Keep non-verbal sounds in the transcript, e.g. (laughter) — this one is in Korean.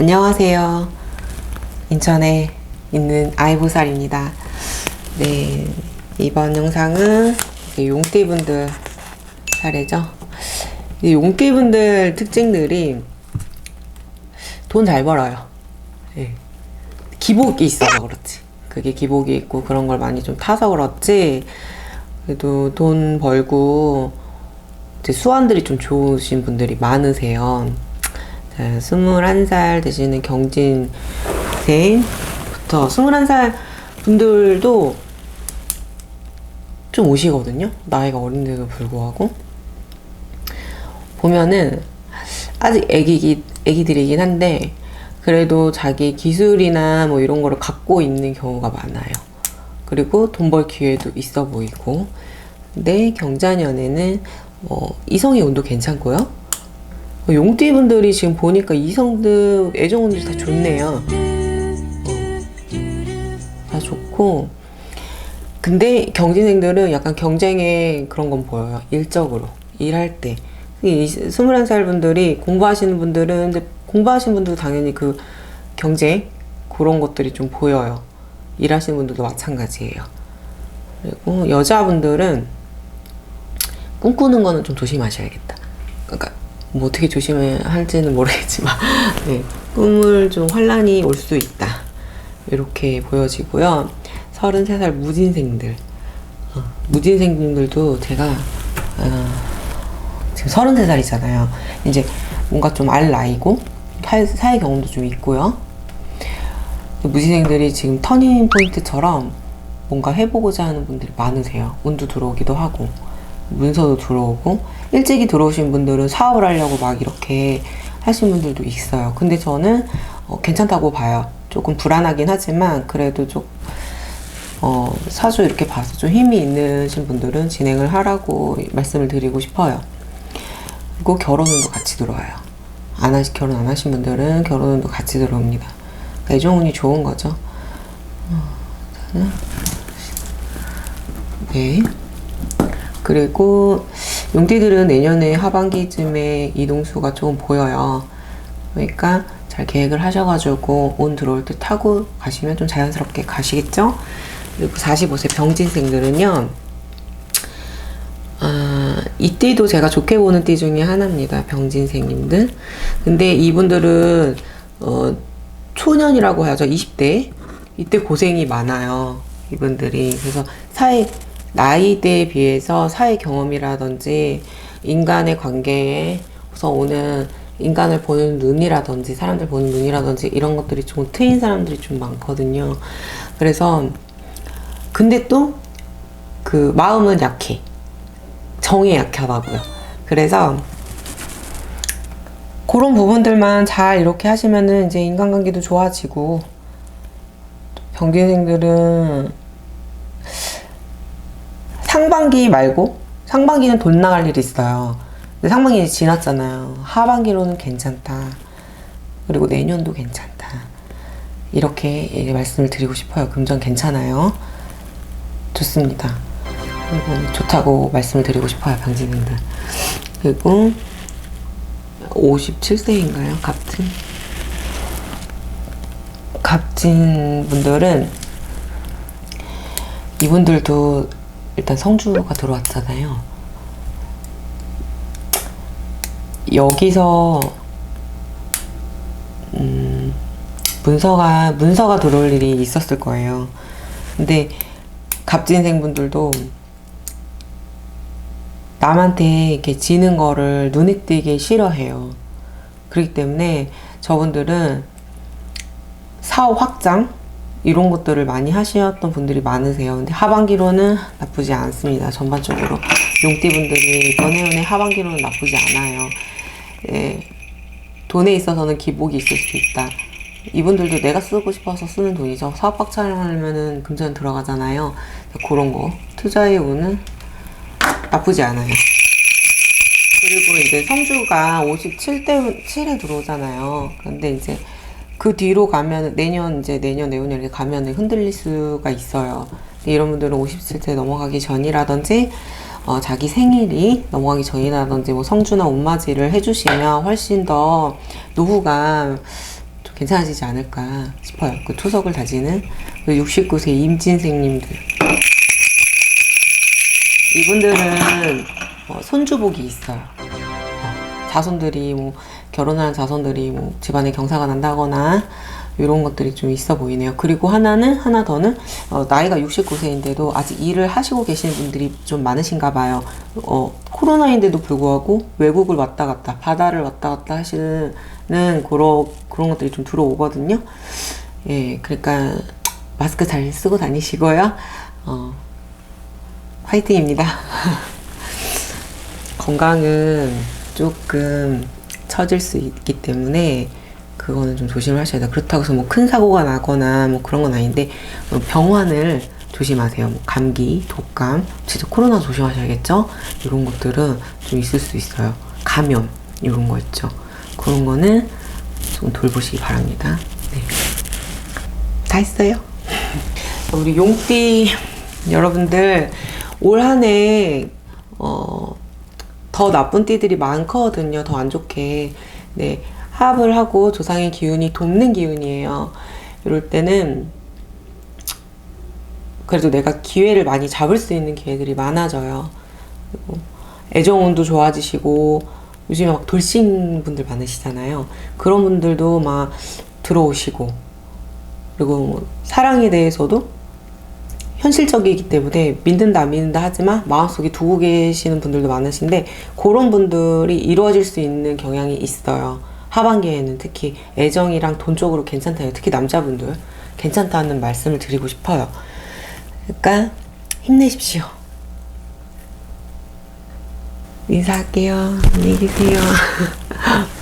안녕하세요. 인천에 있는 아이보살입니다. 네, 이번 영상은 용띠분들 차례죠. 이 용띠분들 특징들이 돈 잘 벌어요. 예. 기복이 있어서 그렇지. 그게 기복이 있고 그런 걸 많이 좀 타서 그렇지. 그래도 돈 벌고 이제 수완들이 좀 좋으신 분들이 많으세요. 자, 21살 되시는 경진생부터 21살 분들도 좀 오시거든요. 나이가 어린데도 불구하고. 보면은 아직 애기기, 애기들이긴 한데 그래도 자기 기술이나 뭐 이런 거를 갖고 있는 경우가 많아요. 그리고 돈 벌 기회도 있어 보이고. 근데 경자년에는 뭐 이성의 운도 괜찮고요. 용띠 분들이 지금 보니까 이성들 애정 운들이 다 좋네요. 어, 다 좋고. 근데 경진생들은 약간 경쟁의 그런 건 보여요. 일적으로 일할 때. 이 21살 분들이 공부하시는 분들은 공부하시는 분들도 당연히 그 경쟁 그런 것들이 좀 보여요. 일하시는 분들도 마찬가지예요. 그리고 여자분들은 꿈꾸는 거는 좀 조심하셔야겠다. 그러니까 뭐 어떻게 조심해야 할지는 모르겠지만 (laughs) 네, 꿈을 좀 환란이 올 수 있다. 이렇게 보여지고요. 33살 무진생들 어, 무진생분들도 제가 어, 지금 33살이잖아요. 이제 뭔가 좀 알 나이고 사회 경험도 좀 있고요. 무진생들이 지금 터닝 포인트처럼 뭔가 해보고자 하는 분들이 많으세요. 운도 들어오기도 하고 문서도 들어오고 일찍이 들어오신 분들은 사업을 하려고 막 이렇게 하신 분들도 있어요. 근데 저는 어, 괜찮다고 봐요. 조금 불안하긴 하지만 그래도 좀 어, 사주 이렇게 봐서 좀 힘이 있으신 분들은 진행을 하라고 말씀을 드리고 싶어요. 그리고 결혼운도 같이 들어와요. 안 하시, 결혼 안 하신 분들은 결혼운도 같이 들어옵니다. 그러니까 애정운이 좋은 거죠. 어, 네. 그리고 용띠들은 내년에 하반기쯤에 이동수가 조금 보여요. 그러니까 잘 계획을 하셔가지고 온 들어올 때 타고 가시면 좀 자연스럽게 가시겠죠? 그리고 45세 병진생들은요. 아, 이 띠도 제가 좋게 보는 띠 중에 하나입니다. 병진생님들. 근데 이분들은 어, 초년이라고 하죠. 20대. 이때 고생이 많아요. 이분들이. 그래서 사회 나이대에 비해서 사회 경험이라든지 인간의 관계에서 오는 인간을 보는 눈이라든지 사람들 보는 눈이라든지 이런 것들이 좀 트인 사람들이 좀 많거든요. 그래서 근데 또 그 마음은 약해. 정이 약하다고요. 그래서 그런 부분들만 잘 이렇게 하시면은 이제 인간관계도 좋아지고 병진생들은 상반기 말고 상반기는 돈 나갈 일이 있어요. 근데 상반기 지났잖아요. 하반기로는 괜찮다. 그리고 내년도 괜찮다. 이렇게 말씀을 드리고 싶어요. 금전 괜찮아요. 좋습니다. 그리고 좋다고 말씀을 드리고 싶어요. 병진님들. 그리고 57세인가요? 갑진. 갑진 분들은 이분들도 일단 성주가 들어왔잖아요. 여기서 음, 문서가 문서가 들어올 일이 있었을 거예요. 근데 갑진생 분들도 남한테 이렇게 지는 거를 눈에 띄게 싫어해요. 그렇기 때문에 저분들은 사업 확장 이런 것들을 많이 하셨던 분들이 많으세요. 근데 하반기로는 나쁘지 않습니다. 전반적으로 용띠분들이 연애운의 하반기로는 나쁘지 않아요. 예, 돈에 있어서는 기복이 있을 수 있다. 이분들도 내가 쓰고 싶어서 쓰는 돈이죠. 사업 확장하려면은 금전 들어가잖아요. 그런 거 투자의 운은 나쁘지 않아요. 그리고 이제 성주가 57대 7에 들어오잖아요. 근데 이제 그 뒤로 가면 내년 이제 내년 내후년 이렇게 가면 흔들릴 수가 있어요. 이런 분들은 57세 넘어가기 전이라든지 어, 자기 생일이 넘어가기 전이라든지 뭐 성주나 옷맞이를 해주시면 훨씬 더 노후가 좀 괜찮아지지 않을까 싶어요. 그 초석을 다지는 그 69세 임진생님들. 이분들은 어, 손주복이 있어요. 어, 자손들이 뭐 결혼한 자손들이 뭐 집안에 경사가 난다거나 이런 것들이 좀 있어 보이네요. 그리고 하나는 하나 더는 어, 나이가 69세인데도 아직 일을 하시고 계시는 분들이 좀 많으신가 봐요. 어, 코로나인데도 불구하고 외국을 왔다 갔다 바다를 왔다 갔다 하시는 그런 그런 것들이 좀 들어오거든요. 예, 그러니까 마스크 잘 쓰고 다니시고요. 어, 화이팅입니다. (laughs) 건강은 조금 처질 수 있기 때문에 그거는 좀 조심하셔야 돼요. 그렇다고 해서 뭐 큰 사고가 나거나 뭐 그런 건 아닌데 어, 병환을 조심하세요. 뭐 감기, 독감, 진짜 코로나 조심하셔야겠죠? 이런 것들은 좀 있을 수 있어요. 감염 이런 거 있죠. 그런 거는 좀 돌보시기 바랍니다. 네. 다 했어요. 우리 용띠 여러분들 올 한해 어, 더 나쁜 띠들이 많거든요. 더 안 좋게. 네. 합을 하고 조상의 기운이 돕는 기운이에요. 이럴 때는 그래도 내가 기회를 많이 잡을 수 있는 기회들이 많아져요. 그리고 애정운도 좋아지시고 요즘에 막 돌싱 분들 많으시잖아요. 그런 분들도 막 들어오시고 그리고 뭐 사랑에 대해서도 현실적이기 때문에 믿는다 안 믿는다 하지만 마음속에 두고 계시는 분들도 많으신데 그런 분들이 이루어질 수 있는 경향이 있어요. 하반기에는 특히 애정이랑 돈 쪽으로 괜찮다요. 특히 남자분들 괜찮다는 말씀을 드리고 싶어요. 그러니까 힘내십시오. 인사할게요. 안녕히 계세요. (laughs)